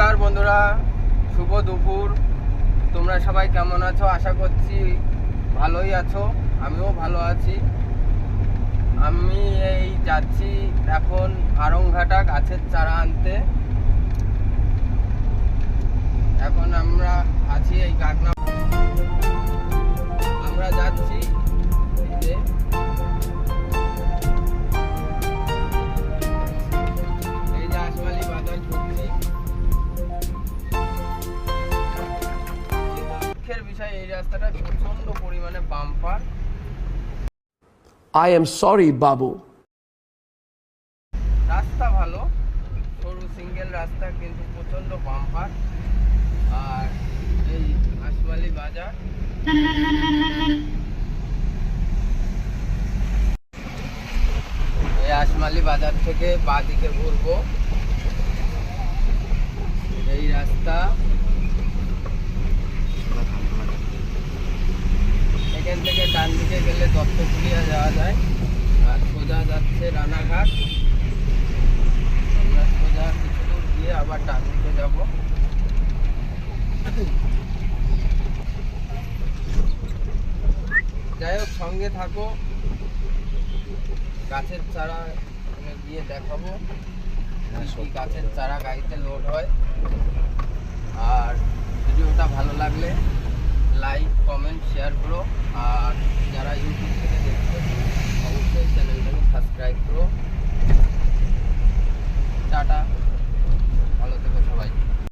নমস্কার বন্ধুরা, শুভ দুপুর। তোমরা সবাই কেমন আছো? আশা করছি ভালোই আছো। আমিও ভালো আছি। আমি এই যাচ্ছি এখন আরংঘাটা গাছের চারা আনতে। এখন আমরা আছি এই কাকনা দুঃখের বিষয় এই রাস্তাটা প্রচণ্ড পরিমাণে bumper I am sorry, Babu. রাস্তা ভালো সরু সিঙ্গেল রাস্তা কিন্তু প্রচণ্ড বাম্পার আর এই আশমালি বাজার। এই আশমালি বাজার থেকে বাঁ দিকে ঘুরবো। এই রাস্তা এখান থেকে ডান দিকে গেলে দত্তপুরিয়া যাওয়া যায়। আর সোজা যাচ্ছে রানাঘাট। আমরা সোজা কিছু দূর গিয়ে আবার ডান দিকে যাব। যাই হোক, সঙ্গে থাকো। গাছের চারা গিয়ে দেখাবো। গাছের চারা গাড়িতে লোড হয়। আর ভিডিওটা ভালো লাগলে লাইক কমেন্ট শেয়ার করো। আর যারা ইউটিউব থেকে দেখছ